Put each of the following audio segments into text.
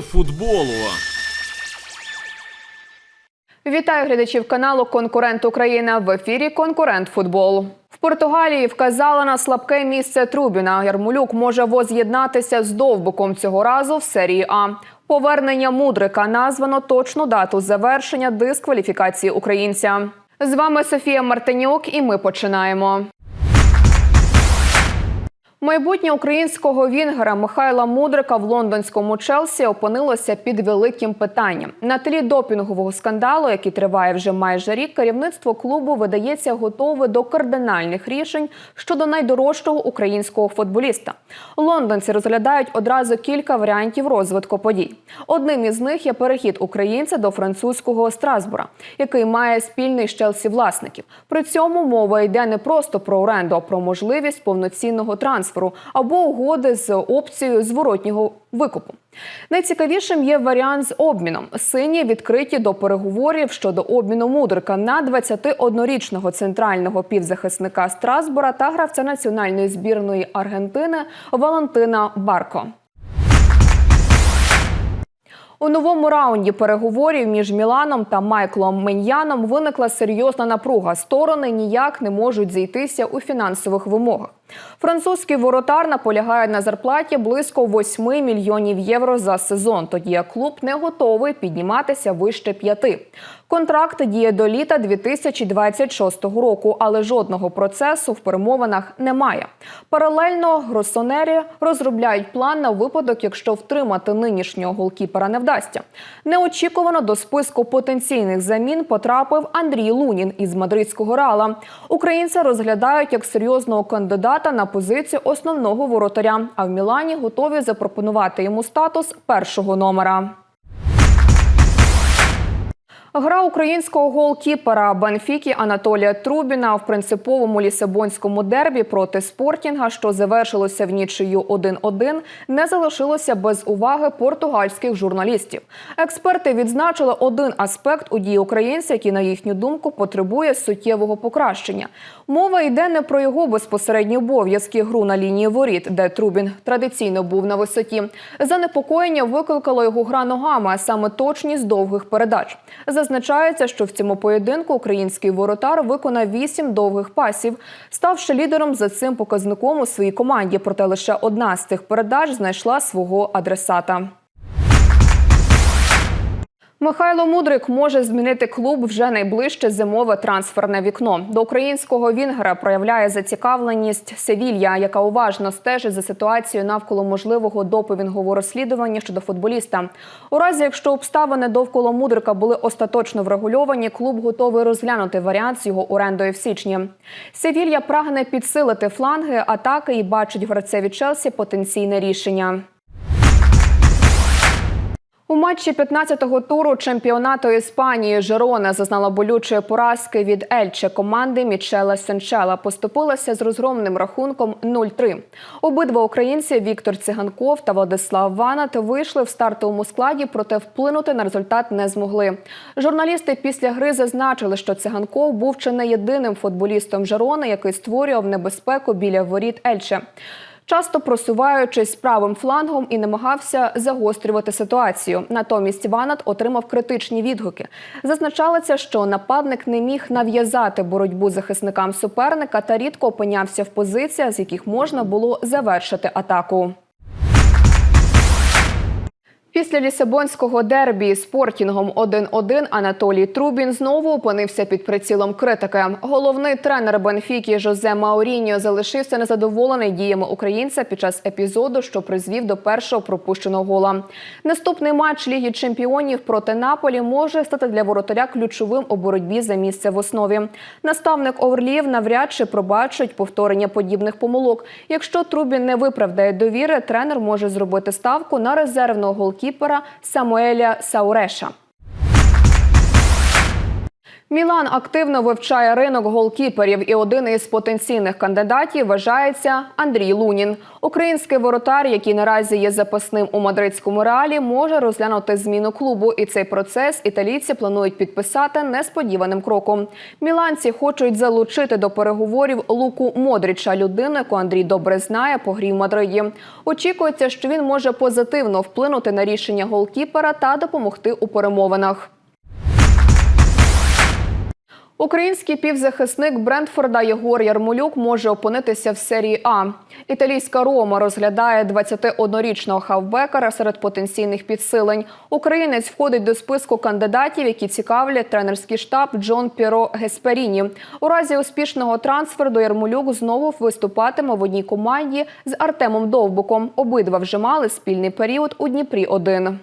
Футболу. Вітаю глядачів каналу Конкурент Україна в ефірі Конкурент Футбол. В Португалії вказали на слабке місце Трубіна. Ярмолюк може воз'єднатися з довбиком цього разу в серії А. Повернення мудрика названо точну дату завершення дискваліфікації українця. З вами Софія Мартинюк, і ми починаємо. Майбутнє українського вінгера Михайла Мудрика в лондонському Челсі опинилося під великим питанням. На тлі допінгового скандалу, який триває вже майже рік, керівництво клубу видається готове до кардинальних рішень щодо найдорожчого українського футболіста. Лондонці розглядають одразу кілька варіантів розвитку подій. Одним із них є перехід українця до французького Страсбура, який має спільний з Челсі власників. При цьому мова йде не просто про оренду, а про можливість повноцінного трансферу або угоди з опцією зворотнього викупу. Найцікавішим є варіант з обміном. Сині відкриті до переговорів щодо обміну мудрика на 21-річного центрального півзахисника Страсбура та гравця національної збірної Аргентини Валентина Барко. У новому раунді переговорів між Міланом та Майклом Меньяном виникла серйозна напруга. Сторони ніяк не можуть зійтися у фінансових вимогах. Французький воротар наполягає на зарплаті близько 8 мільйонів євро за сезон. Тоді як клуб не готовий підніматися вище п'яти. Контракт діє до літа 2026 року, але жодного процесу в перемовинах немає. Паралельно гросонері розробляють план на випадок, якщо втримати нинішнього голкіпера не вдасться. Неочікувано до списку потенційних замін потрапив Андрій Лунін із мадридського рала. Українця розглядають як серйозного кандидата на позицію основного воротаря. А в Мілані готові запропонувати йому статус першого номера. Гра українського голкіпера Бенфіки Анатолія Трубіна в принциповому лісабонському дербі проти спортінга, що завершилося в нічию 1-1, не залишилося без уваги португальських журналістів. Експерти відзначили один аспект у дії українця, який, на їхню думку, потребує суттєвого покращення. Мова йде не про його безпосередні обов'язки гру на лінії воріт, де Трубін традиційно був на висоті. Занепокоєння викликало його гра ногами, а саме точність довгих передач. Зазначається, що в цьому поєдинку український воротар виконав вісім довгих пасів, ставши лідером за цим показником у своїй команді. Проте лише одна з цих передач знайшла свого адресата. Михайло Мудрик може змінити клуб вже найближче зимове трансферне вікно. До українського вінгера проявляє зацікавленість Севілья, яка уважно стежить за ситуацією навколо можливого допингового розслідування щодо футболіста. У разі, якщо обставини довкола Мудрика були остаточно врегульовані, клуб готовий розглянути варіант з його орендою в січні. Севілья прагне підсилити фланги атаки і бачить в гравцеві Челсі потенційне рішення. У матчі 15-го туру чемпіонату Іспанії Жерона зазнала болючої поразки від Ельче команди Мічела Сенчела. Поступилася з розгромним рахунком 0-3. Обидва українці Віктор Циганков та Владислав Ванат вийшли в стартовому складі, проте вплинути на результат не змогли. Журналісти після гри зазначили, що Циганков був чи не єдиним футболістом Жерони, який створював небезпеку біля воріт Ельче часто просуваючись правим флангом і намагався загострювати ситуацію. Натомість Ванат отримав критичні відгуки. Зазначалося, що нападник не міг нав'язати боротьбу захисникам суперника та рідко опинявся в позиціях, з яких можна було завершити атаку. Після лісабонського дербі Спортінгом 1-1 Анатолій Трубін знову опинився під прицілом критики. Головний тренер Бенфіки Жозе Мауріньо залишився незадоволений діями українця під час епізоду, що призвів до першого пропущеного гола. Наступний матч Ліги Чемпіонів проти Наполі може стати для воротаря ключовим у боротьбі за місце в основі. Наставник Орлів навряд чи пробачить повторення подібних помилок. Якщо Трубін не виправдає довіри, тренер може зробити ставку на резервного голкіпера Самуеля Сауреша. Мілан активно вивчає ринок голкіперів, і один із потенційних кандидатів вважається Андрій Лунін. Український воротар, який наразі є запасним у мадридському реалі, може розглянути зміну клубу. І цей процес італійці планують підписати несподіваним кроком. Міланці хочуть залучити до переговорів Луку Модріча, людину, яку Андрій добре знає по грі в Мадриді. Очікується, що він може позитивно вплинути на рішення голкіпера та допомогти у перемовинах. Український півзахисник Брентфорда Єгор Ярмолюк може опинитися в серії А. Італійська Рома розглядає 21-річного хавбекера серед потенційних підсилень. Українець входить до списку кандидатів, які цікавлять тренерський штаб Джон Піро Гесперіні. У разі успішного трансферу Ярмолюк знову виступатиме в одній команді з Артемом Довбуком. Обидва вже мали спільний період у Дніпрі 1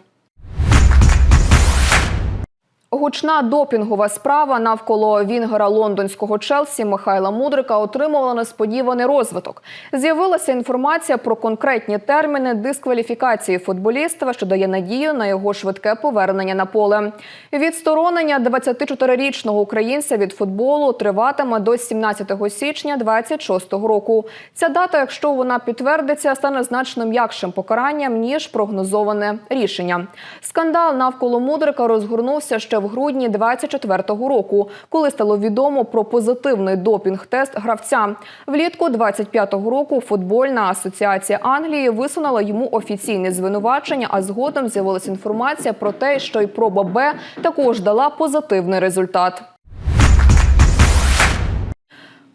Гучна допінгова справа навколо Вінгера лондонського Челсі Михайла Мудрика отримувала несподіваний розвиток. З'явилася інформація про конкретні терміни дискваліфікації футболіста, що дає надію на його швидке повернення на поле. Відсторонення 24-річного українця від футболу триватиме до 17 січня 2026 року. Ця дата, якщо вона підтвердиться, стане значно м'якшим покаранням ніж прогнозоване рішення. Скандал навколо Мудрика розгорнувся ще в грудні 24-го року, коли стало відомо про позитивний допінг-тест гравця. Влітку 25-го року футбольна асоціація Англії висунула йому офіційне звинувачення, а згодом з'явилася інформація про те, що й проба Б також дала позитивний результат.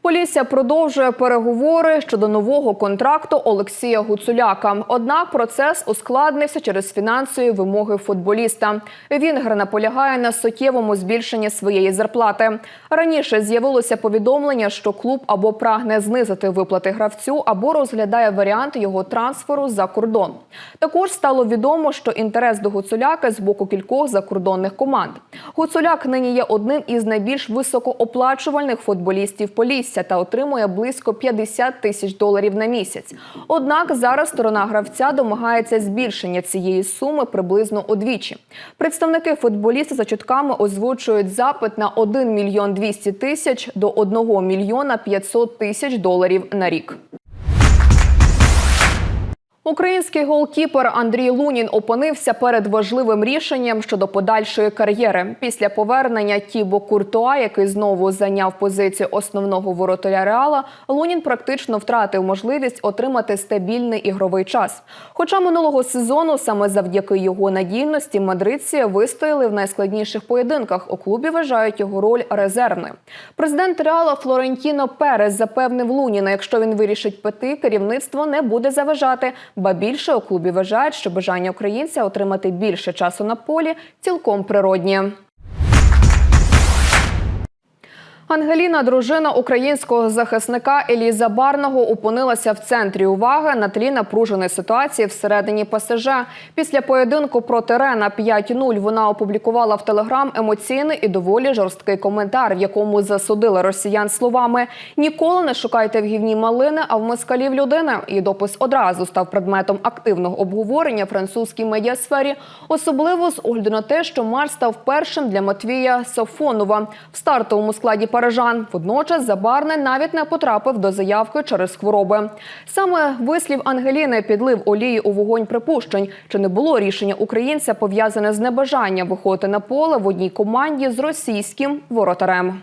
Полісся продовжує переговори щодо нового контракту Олексія Гуцуляка. Однак процес ускладнився через фінансові вимоги футболіста. Вінгер наполягає на суттєвому збільшенні своєї зарплати. Раніше з'явилося повідомлення, що клуб або прагне знизити виплати гравцю, або розглядає варіант його трансферу за кордон. Також стало відомо, що інтерес до Гуцуляка з боку кількох закордонних команд. Гуцуляк нині є одним із найбільш високооплачувальних футболістів Полісся та отримує близько 50 тисяч доларів на місяць. Однак зараз сторона гравця домагається збільшення цієї суми приблизно удвічі. Представники футболіста за чутками озвучують запит на 1 мільйон 200 тисяч до 1 мільйона 500 тисяч доларів на рік. Український голкіпер Андрій Лунін опинився перед важливим рішенням щодо подальшої кар'єри. Після повернення Тібо Куртуа, який знову зайняв позицію основного воротаря Реала, Лунін практично втратив можливість отримати стабільний ігровий час. Хоча минулого сезону саме завдяки його надійності мадридці вистояли в найскладніших поєдинках. У клубі вважають його роль резервною. Президент Реала Флорентіно Перес запевнив Луніна, якщо він вирішить пити, керівництво не буде заважати. Ба більше у клубі вважають, що бажання українця отримати більше часу на полі цілком природнє. Ангеліна, дружина українського захисника Еліза Барного, опинилася в центрі уваги на тлі напруженої ситуації всередині ПСЖ. Після поєдинку проти Рена 5-0 вона опублікувала в Телеграм емоційний і доволі жорсткий коментар, в якому засудила росіян словами Ніколи не шукайте в гівні малини, а в москалів людини. І допис одразу став предметом активного обговорення в французькій медіасфері, особливо з огляду на те, що матч став першим для Матвія Сафонова в стартовому складі парижан. Водночас Забарне навіть не потрапив до заявки через хвороби. Саме вислів Ангеліни підлив олії у вогонь припущень, чи не було рішення українця пов'язане з небажанням виходити на поле в одній команді з російським воротарем.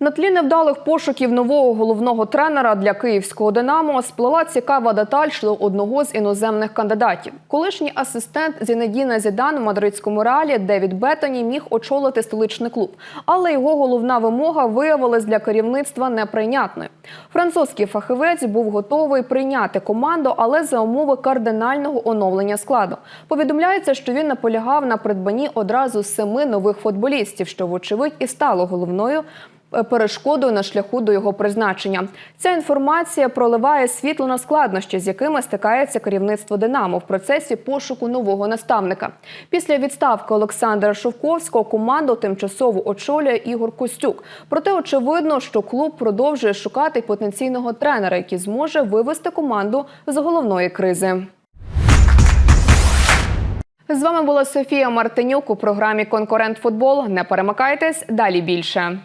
На тлі невдалих пошуків нового головного тренера для київського Динамо сплила цікава деталь щодо одного з іноземних кандидатів. Колишній асистент Зінедіна Зідан у мадридському реалі Девід Беттоні міг очолити столичний клуб, але його головна вимога виявилась для керівництва неприйнятною. Французький фахівець був готовий прийняти команду, але за умови кардинального оновлення складу. Повідомляється, що він наполягав на придбанні одразу семи нових футболістів, що вочевидь і стало головною перешкодою на шляху до його призначення. Ця інформація проливає світло на складнощі, з якими стикається керівництво Динамо в процесі пошуку нового наставника. Після відставки Олександра Шовковського команду тимчасово очолює Ігор Костюк. Проте очевидно, що клуб продовжує шукати потенційного тренера, який зможе вивести команду з головної кризи. З вами була Софія Мартинюк у програмі Конкурент Футбол. Не перемикайтесь далі більше.